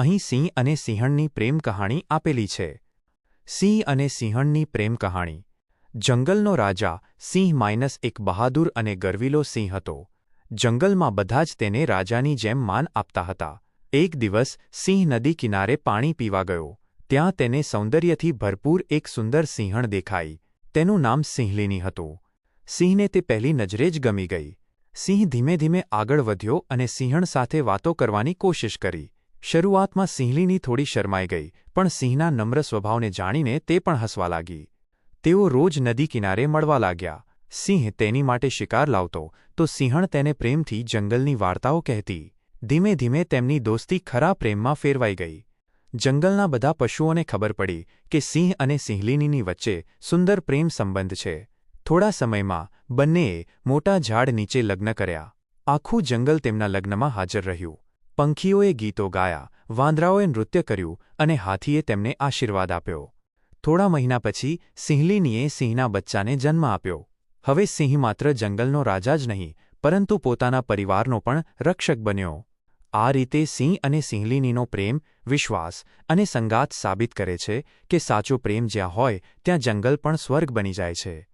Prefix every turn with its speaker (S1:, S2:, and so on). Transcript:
S1: અહીં સિંહ અને સિંહણની પ્રેમ કહાણી આપેલી છે. સિંહ અને સિંહણની પ્રેમ કહાણી. જંગલનો રાજા સિંહ માઇનસ એક બહાદુર અને ગરવીલો સિંહ હતો. જંગલમાં બધા જ તેને રાજાની જેમ માન આપતા હતા. એક દિવસ સિંહ નદી કિનારે પાણી પીવા ગયો. ત્યાં તેને સૌંદર્યથી ભરપૂર એક સુંદર સિંહણ દેખાઈ. તેનું નામ સિંહલીની હતું. સિંહને તે પહેલી નજરે જ ગમી ગઈ. સિંહ ધીમે ધીમે આગળ વધ્યો અને સિંહણ સાથે વાતો કરવાની કોશિશ કરી. શરૂઆતમાં સિંહલીની થોડી શરમાઈ ગઈ, પણ સિંહના નમ્ર સ્વભાવને જાણીને તે પણ હસવા લાગી. તેઓ રોજ નદી કિનારે મળવા લાગ્યા. સિંહ તેની માટે શિકાર લાવતો, તો સિંહણ તેને પ્રેમથી જંગલની વાર્તાઓ કહેતી. ધીમે ધીમે તેમની દોસ્તી ખરા પ્રેમમાં ફેરવાઈ ગઈ. જંગલના બધા પશુઓને ખબર પડી કે સિંહ અને સિંહલીનીની વચ્ચે સુંદર પ્રેમ સંબંધ છે. થોડા સમયમાં બંનેએ મોટા ઝાડ નીચે લગ્ન કર્યા. આખું જંગલ તેમના લગ્નમાં હાજર રહ્યું. પંખીઓએ ગીતો ગાયા, વાંદરાઓએ નૃત્ય કર્યું અને હાથીએ તેમને આશીર્વાદ આપ્યો. થોડા મહિના પછી સિંહલીનીએ સિંહના બચ્ચાને જન્મ આપ્યો. હવે સિંહ માત્ર જંગલનો રાજા જ નહીં, પરંતુ પોતાના પરિવારનો પણ રક્ષક બન્યો. આ રીતે સિંહ અને સિંહલીનીનો પ્રેમ, વિશ્વાસ અને સંગાત સાબિત કરે છે કે સાચો પ્રેમ જ્યાં હોય, ત્યાં જંગલ પણ સ્વર્ગ બની જાય છે.